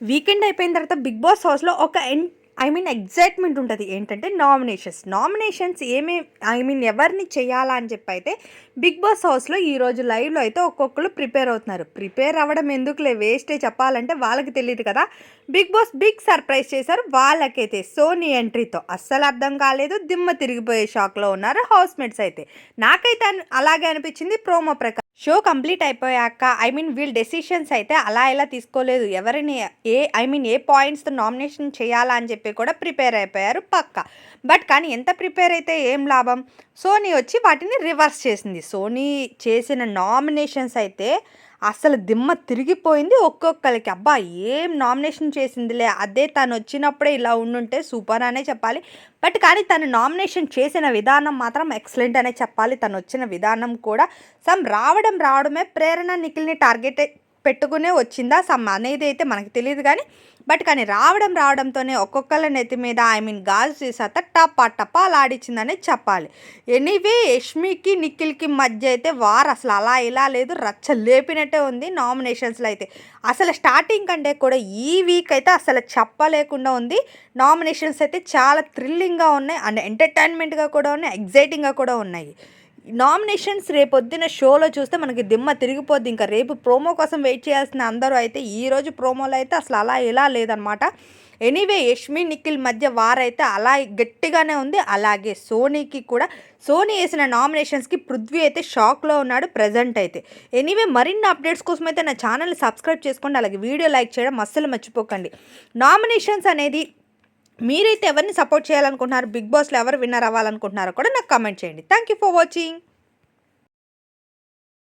Weekend అయిపోయిన తర్వాత big boss హౌస్లో ఒక ఎన్ ఐ మీన్ ఎగ్జైట్మెంట్ ఉంటుంది. ఏంటంటే నామినేషన్స్. నామినేషన్స్ ఏమేమి ఐ మీన్ ఎవరిని చేయాలా అని చెప్పి అయితే బిగ్ బాస్ హౌస్లో ఈరోజు లైవ్లో అయితే ఒక్కొక్కరు ప్రిపేర్ అవుతున్నారు. ప్రిపేర్ అవ్వడం ఎందుకులే? వేస్టే చెప్పాలంటే వాళ్ళకి తెలియదు కదా. బిగ్ బాస్ బిగ్ సర్ప్రైజ్ చేశారు వాళ్ళకైతే. సోనీ ఎంట్రీతో అస్సలు అర్థం కాలేదు. దిమ్మ తిరిగిపోయే షాక్లో ఉన్నారు హౌస్మేట్స్ అయితే. నాకైతే అలాగే అనిపించింది. ప్రోమో ప్రకారం. షో కంప్లీట్ అయిపోయాక ఐ మీన్ వీళ్ళ డెసిషన్స్ అయితే అలా ఇలా తీసుకోలేదు. ఎవరిని ఏ ఐ మీన్ ఏ పాయింట్స్తో నామినేషన్ చేయాలా అని చెప్పి కూడా ప్రిపేర్ అయిపోయారు పక్క. బట్ కానీ ఎంత ప్రిపేర్ అయితే ఏం లాభం? సోనీ వచ్చి వాటిని రివర్స్ చేసింది. సోనీ చేసిన నామినేషన్స్ అయితే అసలు దిమ్మ తిరిగిపోయింది ఒక్కొక్కరికి. అబ్బా ఏం నామినేషన్ చేసిందిలే. అదే తను వచ్చినప్పుడే ఇలా ఉండుంటే సూపర్ అనే చెప్పాలి. బట్ కానీ తను నామినేషన్ చేసిన విధానం మాత్రం ఎక్సలెంట్ అనే చెప్పాలి. తను వచ్చిన విధానం కూడా సమ్ రావడం రావడమే ప్రేరణ నిఖిల్ని టార్గెట్ పెట్టుకునే వచ్చిందా సమ్ అనేది అయితే మనకు తెలియదు కానీ బట్ కానీ రావడం రావడంతోనే ఒక్కొక్కళ్ళ నెత్తి మీద ఐ మీన్ గాజు సీసాత టపా టపా లాడిచ్చిందనే చెప్పాలి. ఎనీవే యష్మికి నిఖిల్కి మధ్య అయితే వార్ అసలు అలా ఇలా లేదు రచ్చ లేపినట్టే ఉంది నామినేషన్స్లో అయితే. అసలు స్టార్టింగ్ కంటే కూడా ఈ వీక్ అయితే అసలు చెప్పలేకుండా ఉంది. నామినేషన్స్ అయితే చాలా థ్రిల్లింగ్గా ఉన్నాయి అండ్ ఎంటర్టైన్మెంట్గా కూడా ఉన్నాయి ఎగ్జైటింగ్గా కూడా ఉన్నాయి. నామినేషన్స్ రేపొద్దున షోలో చూస్తే మనకి దిమ్మ తిరిగిపోద్ది. ఇంకా రేపు ప్రోమో కోసం వెయిట్ చేయాల్సిన అందరూ అయితే ఈరోజు ప్రోమోలో అయితే అసలు అలా ఇలా లేదనమాట. ఎనీవే యష్మి నిఖిల్ మధ్య వారైతే అలా గట్టిగానే ఉంది. అలాగే సోనీకి కూడా సోనీ వేసిన నామినేషన్స్కి పృథ్వీ అయితే షాక్లో ఉన్నాడు ప్రజెంట్ అయితే. ఎనీవే మరిన్ని అప్డేట్స్ కోసం అయితే నా ఛానల్ని సబ్స్క్రైబ్ చేసుకోండి. అలాగే వీడియో లైక్ చేయడం అస్సలు మర్చిపోకండి. నామినేషన్స్ అనేది మీరైతే ఎవరిని సపోర్ట్ చేయాలనుకుంటున్నారు? బిగ్ బాస్లో ఎవరు విన్నర్ అవ్వాలనుకుంటున్నారో కూడా నాకు కామెంట్ చేయండి. Thank you for watching.